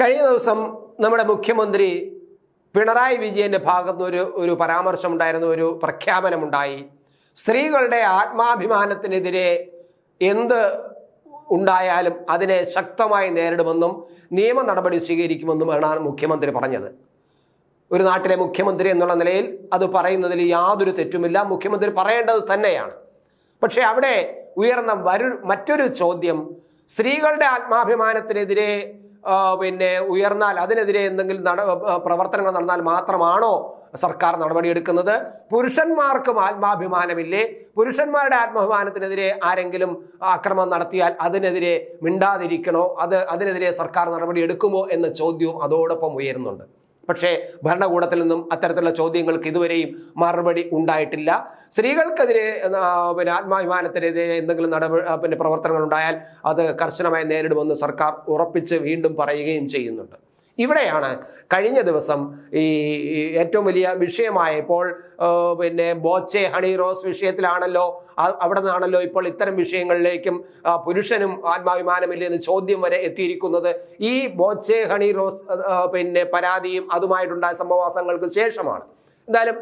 കഴിഞ്ഞ ദിവസം നമ്മുടെ മുഖ്യമന്ത്രി പിണറായി വിജയന്റെ ഭാഗത്ത് ഒരു ഒരു പരാമർശം പരാമർശമുണ്ടായിരുന്നു ഒരു പ്രഖ്യാപനമുണ്ടായി. സ്ത്രീകളുടെ ആത്മാഭിമാനത്തിനെതിരെ എന്ത് ഉണ്ടായാലും അതിനെ ശക്തമായി നേരിടുമെന്നും നിയമ നടപടി സ്വീകരിക്കുമെന്നുമാണ് മുഖ്യമന്ത്രി പറഞ്ഞത്. ഒരു നാട്ടിലെ മുഖ്യമന്ത്രി എന്നുള്ള നിലയിൽ അത് പറയുന്നതിൽ യാതൊരു തെറ്റുമില്ല. മുഖ്യമന്ത്രി പറയേണ്ടത് തന്നെയാണ്. പക്ഷേ അവിടെ ഉയർന്ന വരു മറ്റൊരു ചോദ്യം സ്ത്രീകളുടെ ആത്മാഭിമാനത്തിനെതിരെ പിന്നെ ഉയർന്നാൽ അതിനെതിരെ എന്തെങ്കിലും നട പ്രവർത്തനങ്ങൾ നടന്നാൽ മാത്രമാണോ സർക്കാർ നടപടിയെടുക്കുന്നത്? പുരുഷന്മാർക്കും ആത്മാഭിമാനമില്ലേ? പുരുഷന്മാരുടെ ആത്മാഭിമാനത്തിനെതിരെ ആരെങ്കിലും ആക്രമണം നടത്തിയാൽ അതിനെതിരെ മിണ്ടാതിരിക്കണോ? അത് അതിനെതിരെ സർക്കാർ നടപടിയെടുക്കുമോ എന്ന ചോദ്യവും അതോടൊപ്പം ഉയരുന്നുണ്ട്. പക്ഷേ ഭരണകൂടത്തിൽ നിന്നും അത്തരത്തിലുള്ള ചോദ്യങ്ങൾക്ക് ഇതുവരെയും മറുപടി ഉണ്ടായിട്ടില്ല. സ്ത്രീകൾക്കെതിരെ പിന്നെ ആത്മാഭിമാനത്തിനെതിരെ എന്തെങ്കിലും നടപടി പിന്നെ പ്രവർത്തനങ്ങൾ ഉണ്ടായാൽ അത് കർശനമായി നേരിടുമെന്ന് സർക്കാർ ഉറപ്പിച്ച് വീണ്ടും പറയുകയും ചെയ്യുന്നുണ്ട്. ഇവിടെയാണ് കഴിഞ്ഞ ദിവസം ഈ ഏറ്റവും വലിയ വിഷയമായ ഇപ്പോൾ പിന്നെ ബോച്ചെ ഹണി റോസ് വിഷയത്തിലാണല്ലോ അവിടെ നിന്നാണല്ലോ ഇപ്പോൾ ഇത്തരം വിഷയങ്ങളിലേക്കും പുരുഷനും ആത്മാഭിമാനമില്ലെന്ന് ചോദ്യം വരെ എത്തിയിരിക്കുന്നത്. ഈ ബോച്ചെ ഹണി റോസ് പിന്നെ പരാതിയും അതുമായിട്ടുണ്ടായ സംഭവവാസങ്ങൾക്ക് ശേഷമാണ്. എന്തായാലും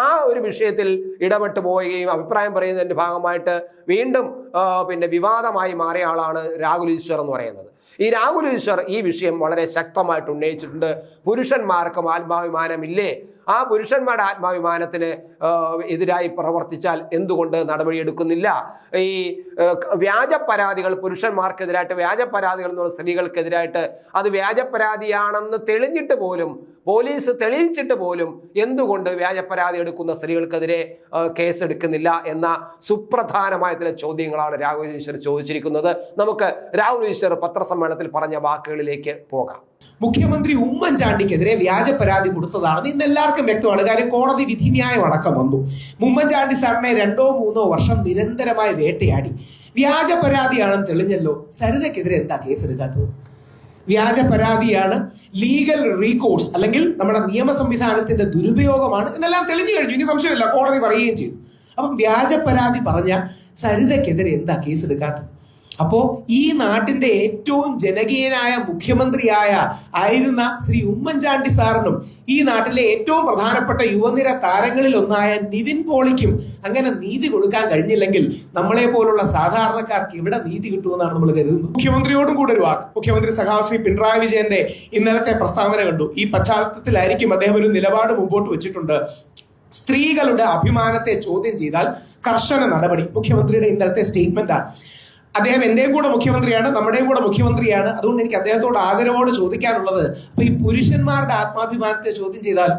ആ ഒരു വിഷയത്തിൽ ഇടപെട്ട് പോവുകയും അഭിപ്രായം പറയുന്നതിന്റെ ഭാഗമായിട്ട് വീണ്ടും പിന്നെ വിവാദമായി മാറിയ ആളാണ് രാഹുൽ ഈശ്വർ എന്ന് പറയുന്നത്. ഈ രാഹുൽ ഈശ്വർ ഈ വിഷയം വളരെ ശക്തമായിട്ട് ഉന്നയിച്ചിട്ടുണ്ട്. പുരുഷന്മാർക്കും ആത്മാഭിമാനമില്ലേ? ആ പുരുഷന്മാരുടെ ആത്മാഭിമാനത്തിന് എതിരായി പ്രവർത്തിച്ചാൽ എന്തുകൊണ്ട് നടപടിയെടുക്കുന്നില്ല ഈ വ്യാജ പരാതികൾ പുരുഷന്മാർക്കെതിരായിട്ട് വ്യാജ പരാതികൾ എന്നുള്ള സ്ത്രീകൾക്കെതിരായിട്ട് അത് വ്യാജ പരാതിയാണെന്ന് തെളിഞ്ഞിട്ട് പോലും പോലീസ് തെളിയിച്ചിട്ട് പോലും എന്തുകൊണ്ട് വ്യാജ പരാതി എടുക്കുന്ന സ്ത്രീകൾക്കെതിരെ കേസെടുക്കുന്നില്ല എന്ന സുപ്രധാനമായ ചില ചോദ്യങ്ങളാണ് രാഹുൽ ഈശ്വർ ചോദിച്ചിരിക്കുന്നത്. നമുക്ക് രാഹുൽ ഈശ്വർ പത്രസമ്മേളനത്തിൽ പറഞ്ഞ വാക്കുകളിലേക്ക് പോകാം. മുഖ്യമന്ത്രി ഉമ്മൻചാണ്ടിക്കെതിരെ വ്യാജ പരാതി കൊടുത്തതാണെന്ന് ഇന്ന് എല്ലാവർക്കും വ്യക്തമാണ്. കാര്യം കോടതി വിധിന്യായം അടക്കം വന്നു. ഉമ്മൻചാണ്ടി സാറിനെ രണ്ടോ മൂന്നോ വർഷം നിരന്തരമായി വേട്ടയാടി. വ്യാജ പരാതിയാണെന്ന് തെളിഞ്ഞല്ലോ. സരിതയ്ക്കെതിരെ എന്താ കേസെടുക്കാത്തത്? വ്യാജ പരാതിയാണ് ലീഗൽ റീകോഴ്സ് അല്ലെങ്കിൽ നമ്മുടെ നിയമ സംവിധാനത്തിന്റെ ദുരുപയോഗമാണ് എന്നെല്ലാം തെളിഞ്ഞു കഴിഞ്ഞു. ഇനി സംശയമില്ല. കോടതി പറയുകയും ചെയ്തു. അപ്പം വ്യാജ പരാതി പറഞ്ഞ സരിതയ്ക്കെതിരെ എന്താ കേസെടുക്കാത്തത്? അപ്പോ ഈ നാട്ടിന്റെ ഏറ്റവും ജനകീയനായ മുഖ്യമന്ത്രിയായ ആയിരുന്ന ശ്രീ ഉമ്മൻചാണ്ടി സാറിനും ഈ നാട്ടിലെ ഏറ്റവും പ്രധാനപ്പെട്ട യുവനിര താരങ്ങളിൽ ഒന്നായ നിവിൻ പോളിക്കും അങ്ങനെ നീതി കൊടുക്കാൻ കഴിഞ്ഞില്ലെങ്കിൽ നമ്മളെ പോലുള്ള സാധാരണക്കാർക്ക് ഇവിടെ നീതി കിട്ടുമെന്നാണ് നമ്മൾ കരുതുന്നത്. മുഖ്യമന്ത്രിയോടും കൂടെ ഒരു വാക്ക്. മുഖ്യമന്ത്രി സഖാവ് ശ്രീ പിണറായി വിജയന്റെ ഇന്നലത്തെ പ്രസ്താവന കണ്ടു. ഈ പശ്ചാത്തലത്തിലായിരിക്കും അദ്ദേഹം ഒരു നിലപാട് മുമ്പോട്ട് വെച്ചിട്ടുണ്ട്. സ്ത്രീകളുടെ അഭിമാനത്തെ ചോദ്യം ചെയ്താൽ കർശന നടപടി മുഖ്യമന്ത്രിയുടെ ഇന്നലത്തെ സ്റ്റേറ്റ്മെന്റാണ് അദ്ദേഹം എന്റെയും കൂടെ മുഖ്യമന്ത്രിയാണ് നമ്മുടെയും കൂടെ മുഖ്യമന്ത്രിയാണ്. അതുകൊണ്ട് എനിക്ക് അദ്ദേഹത്തോട് ആദരവോട് ചോദിക്കാനുള്ളത് അപ്പൊ ഈ പുരുഷന്മാരുടെ ആത്മാഭിമാനത്തെ ചോദ്യം ചെയ്താൽ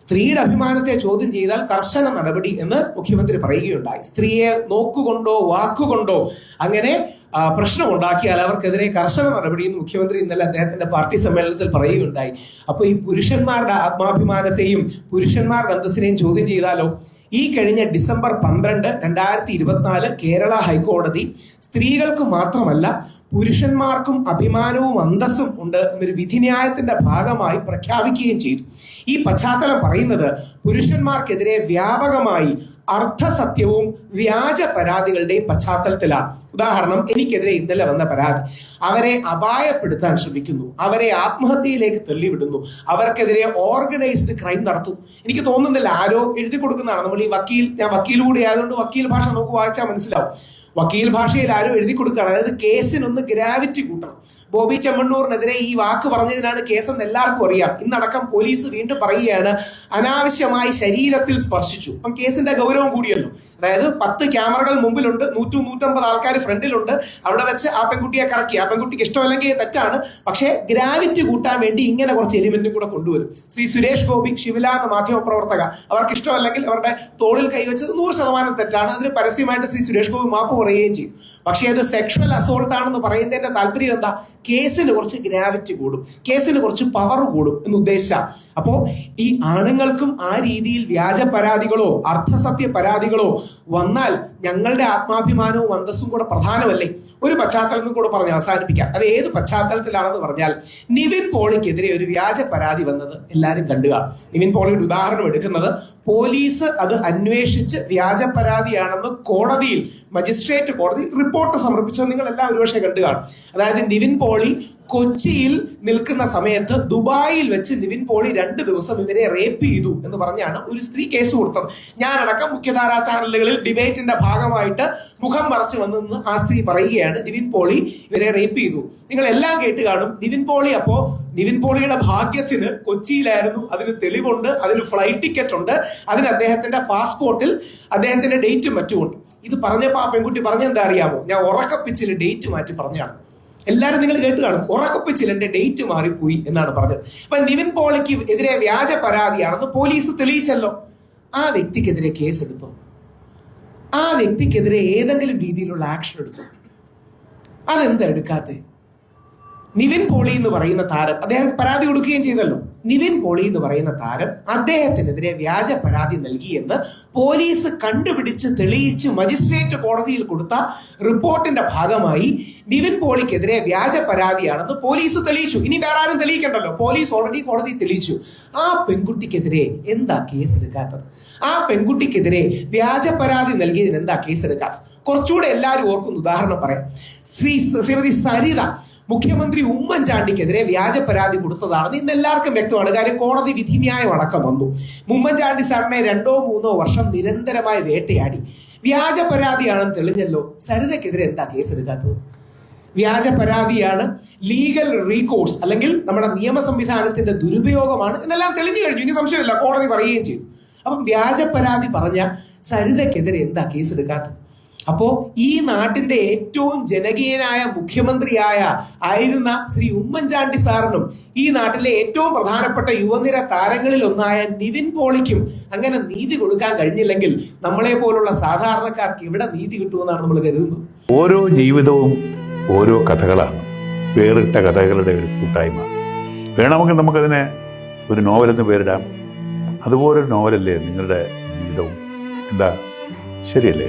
സ്ത്രീയുടെ അഭിമാനത്തെ ചോദ്യം ചെയ്താൽ കർശന നടപടി എന്ന് മുഖ്യമന്ത്രി പറയുകയുണ്ടായി. സ്ത്രീയെ നോക്കുകൊണ്ടോ വാക്കുകൊണ്ടോ അങ്ങനെ പ്രശ്നമുണ്ടാക്കിയാൽ അവർക്കെതിരെ കർശന നടപടി എന്ന് മുഖ്യമന്ത്രി ഇന്നലെ അദ്ദേഹത്തിന്റെ പാർട്ടി സമ്മേളനത്തിൽ പറയുകയുണ്ടായി. അപ്പൊ ഈ പുരുഷന്മാരുടെ ആത്മാഭിമാനത്തെയും പുരുഷന്മാരുടെ അന്തസ്സിനെയും ചോദ്യം ചെയ്താലോ? ഈ കഴിഞ്ഞ ഡിസംബർ പന്ത്രണ്ട് രണ്ടായിരത്തി ഇരുപത്തിനാല് കേരള ഹൈക്കോടതി സ്ത്രീകൾക്ക് മാത്രമല്ല പുരുഷന്മാർക്കും അഭിമാനവും അന്തസ്സും ഉണ്ട് എന്നൊരു വിധിന്യായത്തിന്റെ ഭാഗമായി പ്രഖ്യാപിക്കുകയും ചെയ്തു. ഈ പശ്ചാത്തലം പറയുന്നത് പുരുഷന്മാർക്കെതിരെ വ്യാപകമായി അർത്ഥസത്യവും വ്യാജ പരാതികളുടെയും പശ്ചാത്തലത്തിലാണ്. ഉദാഹരണം എനിക്കെതിരെ ഇന്നലെ വന്ന പരാതി. അവരെ അപായപ്പെടുത്താൻ ശ്രമിക്കുന്നു. അവരെ ആത്മഹത്യയിലേക്ക് തള്ളിവിടുന്നു. അവർക്കെതിരെ ഓർഗനൈസ്ഡ് ക്രൈം നടത്തും. എനിക്ക് തോന്നുന്നില്ല ആരോ എഴുതി കൊടുക്കുന്നതാണ്. നമ്മൾ ഈ വക്കീൽ ഞാൻ വക്കീലൂടെ ആയതുകൊണ്ട് വക്കീൽ ഭാഷ നമുക്ക് വായിച്ചാൽ മനസ്സിലാവും. വക്കീൽ ഭാഷയിൽ ആരോ എഴുതി കൊടുക്കുകയാണ്. അതായത് കേസിനൊന്ന് ഗ്രാവിറ്റി കൂട്ടണം. ബോബി ചെമ്മണ്ണൂറിനെതിരെ ഈ വാക്ക് പറഞ്ഞതിനാണ് കേസെന്ന് എല്ലാവർക്കും അറിയാം. ഇന്നടക്കം പോലീസ് വീണ്ടും പറയുകയാണ് അനാവശ്യമായി ശരീരത്തിൽ സ്പർശിച്ചു. അപ്പം കേസിന്റെ ഗൗരവം കൂടിയല്ലോ. അതായത് പത്ത് ക്യാമറകൾ മുമ്പിലുണ്ട് നൂറ്റു നൂറ്റമ്പത് ആൾക്കാർ ഫ്രണ്ടിലുണ്ട്. അവിടെ വെച്ച് ആ പെൺകുട്ടിയെ കറക്കി. ആ പെൺകുട്ടിക്ക് ഇഷ്ടമല്ലെങ്കിൽ തെറ്റാണ്. പക്ഷേ ഗ്രാവിറ്റി കൂട്ടാൻ വേണ്ടി ഇങ്ങനെ കുറച്ച് എലിമെന്റും കൂടെ കൊണ്ടുവരും. ശ്രീ സുരേഷ് ഗോപി ശിവല എന്ന മാധ്യമ പ്രവർത്തക അവർക്ക് ഇഷ്ടമല്ലെങ്കിൽ അവരുടെ തോളിൽ കൈവച്ചത് നൂറ് ശതമാനം തെറ്റാണ്. അതിന് പരസ്യമായിട്ട് ശ്രീ സുരേഷ് ഗോപി മാപ്പ് പറയുകയും ചെയ്യും. പക്ഷേ അത് സെക്ഷൽ അസോൾട്ട് ആണെന്ന് പറയുന്നതിന്റെ താല്പര്യം എന്താ? കേസിന് കുറച്ച് ഗ്രാവിറ്റി കൂടും. കേസിന് കുറച്ച് പവർ കൂടും എന്ന് ഉദ്ദേശിച്ച അപ്പോ ഈ ആണുങ്ങൾക്കും ആ രീതിയിൽ വ്യാജ പരാതികളോ അർത്ഥസത്യ പരാതികളോ വന്നാൽ ഞങ്ങളുടെ ആത്മാഭിമാനവും അന്തസ്സും കൂടെ പ്രധാനമല്ലേ? ഒരു പശ്ചാത്തലം കൂടെ പറഞ്ഞ് അവസാനിപ്പിക്കാം. അത് ഏത് പശ്ചാത്തലത്തിലാണെന്ന് പറഞ്ഞാൽ നിവിൻ പോളിക്കെതിരെ ഒരു വ്യാജ പരാതി വന്നത് എല്ലാവരും കണ്ടുക. നിവിൻ പോളിയുടെ ഉദാഹരണം എടുക്കുന്നത് പോലീസ് അത് അന്വേഷിച്ച് വ്യാജ പരാതിയാണെന്ന് കോടതിയിൽ മജിസ്ട്രേറ്റ് കോടതി റിപ്പോർട്ട് സമർപ്പിച്ചത് നിങ്ങൾ എല്ലാം ഒരുപക്ഷെ കണ്ടു കാണും അതായത് നിവിൻ പോളി കൊച്ചിയിൽ നിൽക്കുന്ന സമയത്ത് ദുബായിൽ വെച്ച് നിവിൻ പോളി രണ്ട് ദിവസം ഇവരെ റേപ്പ് ചെയ്തു എന്ന് പറഞ്ഞാണ് ഒരു സ്ത്രീ കേസ് കൊടുത്തത്. ഞാനടക്കം മുഖ്യധാരാ ചാനലുകളിൽ ഡിബേറ്റിന്റെ ഭാഗമായിട്ട് മുഖം മറച്ചു വന്നെന്ന് ആ സ്ത്രീ പറയുകയാണ് നിവിൻ പോളി ഇവരെ റേപ്പ് ചെയ്തു. നിങ്ങൾ എല്ലാം കേട്ട് കാണും നിവിൻ പോളി അപ്പോ നിവിൻ പോളിയുടെ ഭാഗ്യത്തിന് കൊച്ചിയിലായിരുന്നു അതിന് തെളിവുണ്ട് അതിന് ഫ്ലൈറ്റ് ടിക്കറ്റ് ഉണ്ട് അതിന് അദ്ദേഹത്തിന്റെ പാസ്പോർട്ടിൽ അദ്ദേഹത്തിന്റെ ഡേറ്റും മറ്റുമുണ്ട്. ഇത് പറഞ്ഞപ്പോ ആ പെൺകുട്ടി പറഞ്ഞെന്താ അറിയാമോ? ഞാൻ ഉറക്കപ്പിച്ചിൽ ഡേറ്റ് മാറ്റി പറഞ്ഞാണ് എല്ലാരും നിങ്ങൾ കേട്ട് കാണും. ഉറക്കപ്പിച്ചിൽ ചിലന്റെ ഡേറ്റ് മാറിപ്പോയി എന്നാണ് പറഞ്ഞത്. അപ്പൊ നിവിൻ പോളിക്ക് എതിരെ വ്യാജ പരാതിയാണെന്ന് പോലീസ് തെളിയിച്ചല്ലോ. ആ വ്യക്തിക്കെതിരെ കേസ് എടുത്തോ? ആ വ്യക്തിക്കെതിരെ ഏതെങ്കിലും രീതിയിലുള്ള ആക്ഷൻ എടുത്തോ? അതെന്താ എടുക്കാത്തെ? നിവിൻ പോളി എന്ന് പറയുന്ന താരം അദ്ദേഹം പരാതി കൊടുക്കുകയും ചെയ്തല്ലോ. നിവിൻ പോളി എന്ന് പറയുന്ന താരം അദ്ദേഹത്തിനെതിരെ വ്യാജ പരാതി നൽകിയെന്ന് പോലീസ് കണ്ടുപിടിച്ച് തെളിയിച്ച് മജിസ്ട്രേറ്റ് കോടതിയിൽ കൊടുത്ത റിപ്പോർട്ടിന്റെ ഭാഗമായി നിവിൻ പോളിക്കെതിരെ വ്യാജ പരാതിയാണെന്ന് പോലീസ് തെളിയിച്ചു. ഇനി വേറെ ആരും തെളിയിക്കണ്ടല്ലോ. പോലീസ് ഓൾറെഡി കോടതി തെളിയിച്ചു. ആ പെൺകുട്ടിക്കെതിരെ എന്താ കേസ് എടുക്കാത്തത്? ആ പെൺകുട്ടിക്കെതിരെ വ്യാജ പരാതി നൽകിയതിന് എന്താ കേസ് എടുക്കാത്തത്? കുറച്ചുകൂടെ എല്ലാവരും ഓർക്കുന്ന ഉദാഹരണം പറയാം. ശ്രീ ശ്രീമതി സരിത മുഖ്യമന്ത്രി ഉമ്മൻചാണ്ടിക്കെതിരെ വ്യാജ പരാതി കൊടുത്തതാണെന്ന് ഇന്ന് എല്ലാവർക്കും വ്യക്തമാണ്. കാര്യം കോടതി വിധിന്യായം അടക്കം വന്നു. ഉമ്മൻചാണ്ടി സാറിനെ രണ്ടോ മൂന്നോ വർഷം നിരന്തരമായി വേട്ടയാടി. വ്യാജ പരാതിയാണെന്ന് തെളിഞ്ഞല്ലോ. സരിതയ്ക്കെതിരെ എന്താ കേസ് എടുക്കാത്തത്? വ്യാജ പരാതിയാണ് ലീഗൽ റീകോഴ്സ് അല്ലെങ്കിൽ നമ്മുടെ നിയമ സംവിധാനത്തിന്റെ ദുരുപയോഗമാണ് എന്നെല്ലാം തെളിഞ്ഞു കഴിഞ്ഞു. ഇനി സംശയമില്ല കോടതി പറയുകയും ചെയ്തു. അപ്പം വ്യാജ പരാതി പറഞ്ഞ സരിതയ്ക്കെതിരെ എന്താ കേസ് അപ്പോ ഈ നാട്ടിന്റെ ഏറ്റവും ജനകീയനായ മുഖ്യമന്ത്രിയായ ആയിരുന്ന ശ്രീ ഉമ്മൻചാണ്ടി സാറിനും ഈ നാട്ടിലെ ഏറ്റവും പ്രധാനപ്പെട്ട യുവനിര താരങ്ങളിൽ ഒന്നായ നിവിൻ പോളിക്കും അങ്ങനെ നീതി കൊടുക്കാൻ കഴിഞ്ഞില്ലെങ്കിൽ നമ്മളെ പോലുള്ള സാധാരണക്കാർക്ക് എവിടെ നീതി കിട്ടുമെന്നാണ് നമ്മൾ കരുതുന്നത്? ഓരോ ജീവിതവും ഓരോ കഥകളാണ്. വേറിട്ട കഥകളുടെ ഒരു കൂട്ടായ്മ. വേണമെങ്കിൽ നമുക്കതിനെ ഒരു നോവലെന്ന് പേരിടാം. അതുപോലൊരു നോവലല്ലേ നിങ്ങളുടെ ജീവിതവും? എന്താ? ശരിയല്ലേ?